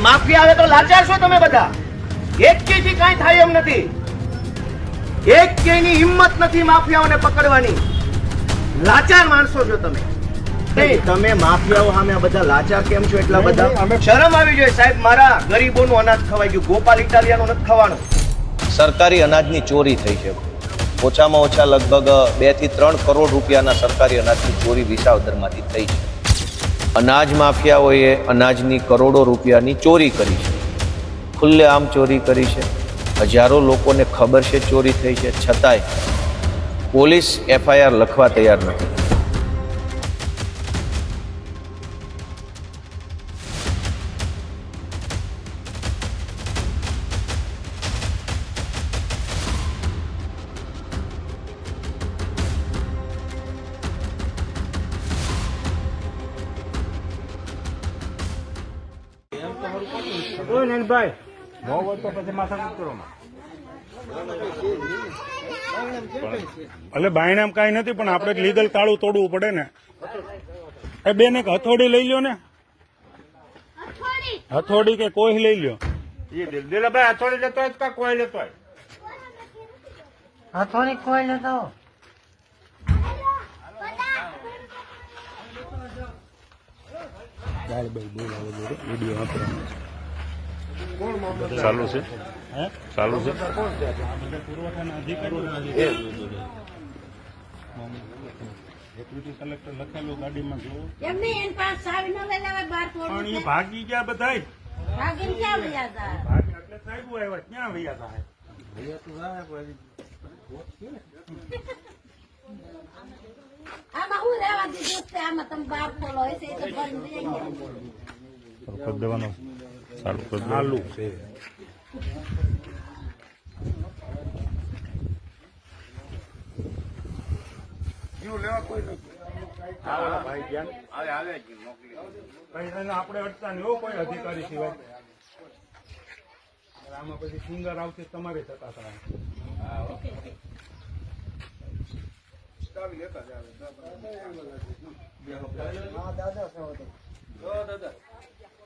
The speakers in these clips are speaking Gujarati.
માફિયા આવે તો લાચાર છો તમે બધા? એક થી કાંઈ થાય એમ નથી. એક ની હિંમત નથી માફિયાઓને પકડવાની. લાચાર માણસો છો તમે. તમે માફિયાઓ સામે આ બધા લાચાર કેમ છો એટલા બધા? શરમ આવી જોઈએ સાહેબ. મારા ગરીબોનું અનાજ ખવાઈ ગયું. ગોપાલ ઇટાલિયાનું નથી ખવાનું. સરકારી અનાજની ચોરી થઈ છે. ઓછામાં ઓછા લગભગ બેથી ત્રણ કરોડ રૂપિયાના સરકારી અનાજની ચોરી વિસાવદરમાંથી થઈ છે. અનાજ માફિયાઓએ અનાજની કરોડો રૂપિયાની ચોરી કરી છે. ખુલ્લેઆમ ચોરી કરી છે. હજારો લોકોને ખબર છે ચોરી થઈ છે. છતાંય પોલીસ એફઆઈઆર લખવા તૈયાર નથી. કોઈ નહીં ભાઈ ન હોય તો પછી માથા કરો એટલે બાયણામ કાંઈ નથી પણ આપણે લીગલ તાળું તોડવું પડે ને. એ બેન એક હથોડી લઈ લ્યો ને. હથોડી કે કોઈ લઈ લ્યો? દિલભાઈ હથોડી લેતો હોય કા કોઈ લેતો હોય. હથોડી કોઈ લેતો? ચાલુ છે? ચાલુ છે? પુરવઠાના કલેક્ટર લખેલું ગાડીમાં જોવો એમની એન પાસે ચાવી ન લઈ લેવાય બાર પણ એ છે. ભાગી ગયા બધાય. ભાગીને ક્યાં વયા જાય? ભાગે એટલે સાહેબ આવ્યા ક્યાં વૈયા થાય આમાં હું રહેવા દીધું આમાં તમે બાપ બોલો હશે તો ગયા. ચાલુ છે આપણે અટતા નહીં કોઈ અધિકારી સિવાય. આમાં પછી સિંગર આવશે તમારે થતા થાય. દાદા.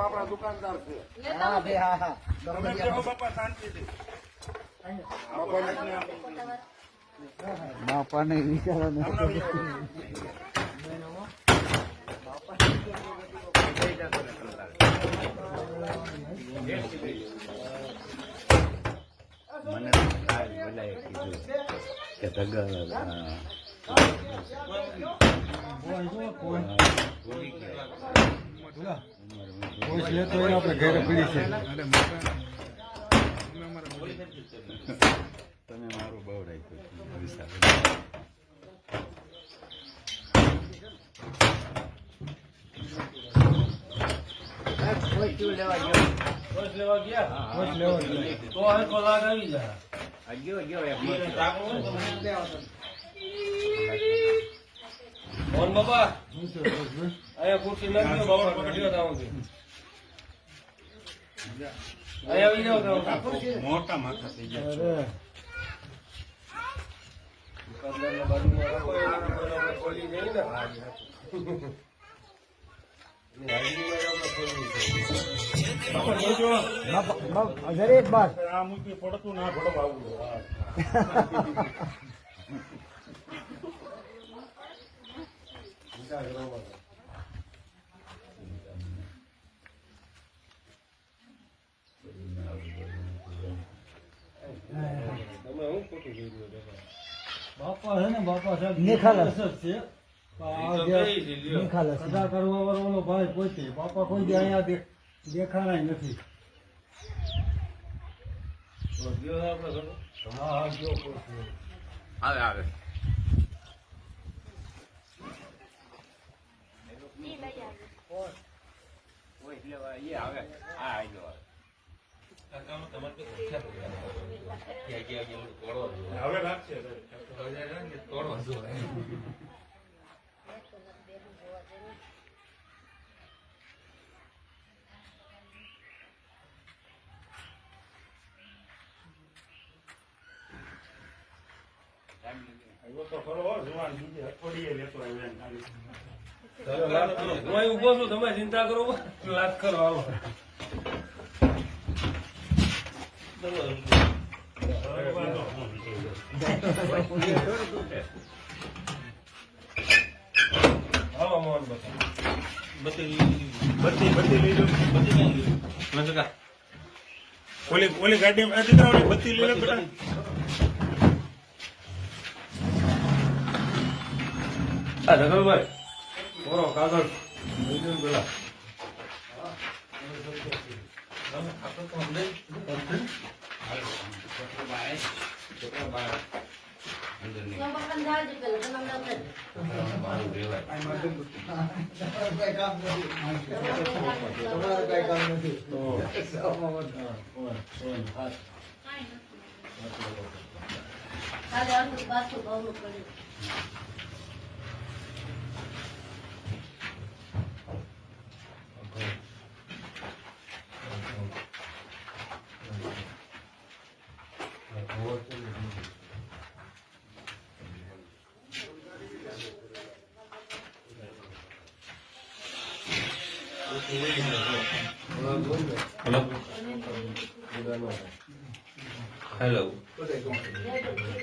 આપણા દુકાનદાર છે. તમે બેહો બાપા શાંતિથી. બાપાને બાબા અહીંયા ખુરશી નાખજો બાબા પકડ્યો તાવ લેવા આવી જાઓ તાવ મોટા માથા થઈ ગયા દુકાનદારના બાજુમાં રાખો એટલે આપણે ખોલી જઈએ ગયો ને હાજરીમાં અહીંયા ખોલવી છે. આ મૂકી પડતું ના પડવા આવું તમે હું ખોટું કર્યું છે? બાપા છે ને નિખાલસ. નિખાલસ છે છે, નિખાલસ. સદા કરવા વાળો ભાઈ પોતે બાપા કોઈ દી અહીંયા દેખાણાય નથી. આવે આવે હોય એટલે એ આવે હા આઈ આવે હવે લાગશે આવ્યો તો ખરો જુવાન બીજે અઠવાડિયે લેતો આવ્યો. હું ઊભો ઊભો છું તમે ચિંતા કરો. લાત કરો આવો. આવો મોહન બતા. બત્તી બત્તી લઈ લો. ઓલી ઓલી ગાડી દીકરા ઓલી બત્તી લઈ લે બેટા. આ ધગલભાઈ બોલો કાગળ. પેલા તો પપ્પાને જાવજો પેલા તમે અમને આવજો. તમારે કઈ કામ નથી સવામાં કાલે અડધું પાછું બહુ પડ્યું હેલો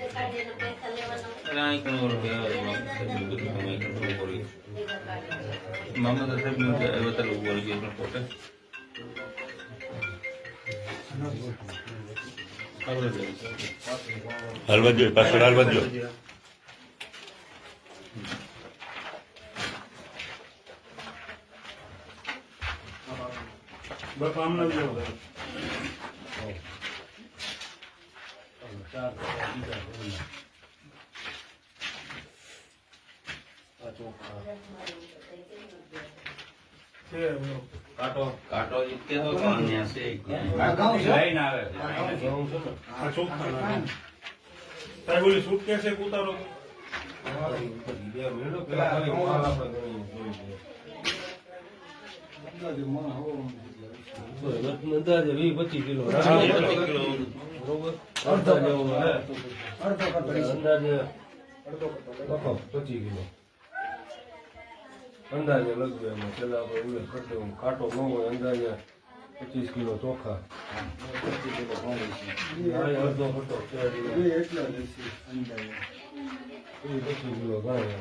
કાઢીને પૈસા લેવાના રાઈ કણોર મામા સાહેબનું કે આવ્યો તારું બોલી ગયો પણ પોતે હાલવા દો પાછળ હાલવા દો બાપા આમ ના જો કાટો કાટો ઇતકે તો કોણ છે લાઈન આવે. છે આ ચોખ્ખા સાહેબ ઓલી સુટકેસ એક ઉતારો બે પેલા ખાલી માલ આપણે ગણી જોઈએ. અંદાજે વીસ પચીસ કિલો બરોબર અડધા જેવું અંદાજે પચીસ કિલો અંદાજે લગભગ એમાં છેલ્લા કાંટો ન હોય અંદાજે પચીસ કિલો ચોખા અડધો એ પચીસ કિલો ગાય.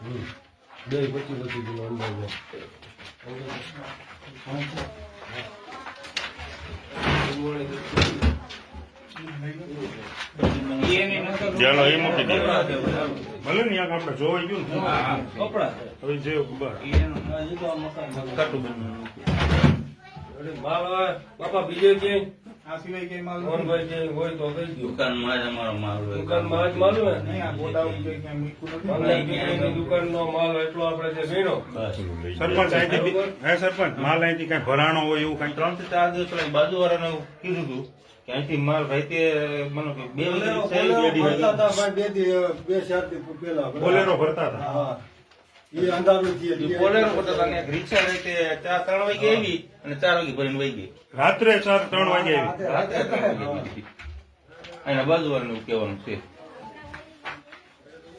હમ. બે પચી પચી કિલો અંદર ચાલો એ મૂકી દે ભલે ને યાર આપણે જોવાઈ ગયું ને કપડા હવે જે કટું કાટું બન્યું માલ હોય બાપા બીજે ક્યાંય? આ સિવાય કઈ માલ મોહનભાઈ ક્યાંય હોય તો કહી દો દુકાનમાં જ અમારો માલ હોય. દુકાનમાં આજ માલ હોય? ને ગોડાઉન કઈ કઈ મૂકવું નથી. ઓનલાઈન ટિકિટની માલ એટલો આપણે જે ગણ્યો સરપંચ અહીંથી હે સરપંચ માલ અહીંથી કઈ ભરાણો હોય એવું કઈ? ત્રણથી ચાર દિવસ પેલા બાજુ વાળાને કીધું હતું કે અહીંથી માલ ભાઈ મને બે બોલેરો ભરતા હતા ચાર પેલા બોલેરો ભરતા હતા? રાત્રે ચાર ત્રણ વાગે આવી. એના બાજુ વાળાનું કહેવાનું છે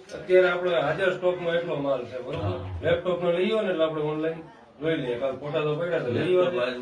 અત્યારે આપણે હાજર સ્ટોકમાં એટલો માલ છે બરોબર લેપટોપ નો લઈ ને એટલે આપણે ઓનલાઈન જોઈ લઈએ કાલ ફોટા તો પડ્યા તો લઈ લેપટોપ આવો બાજુ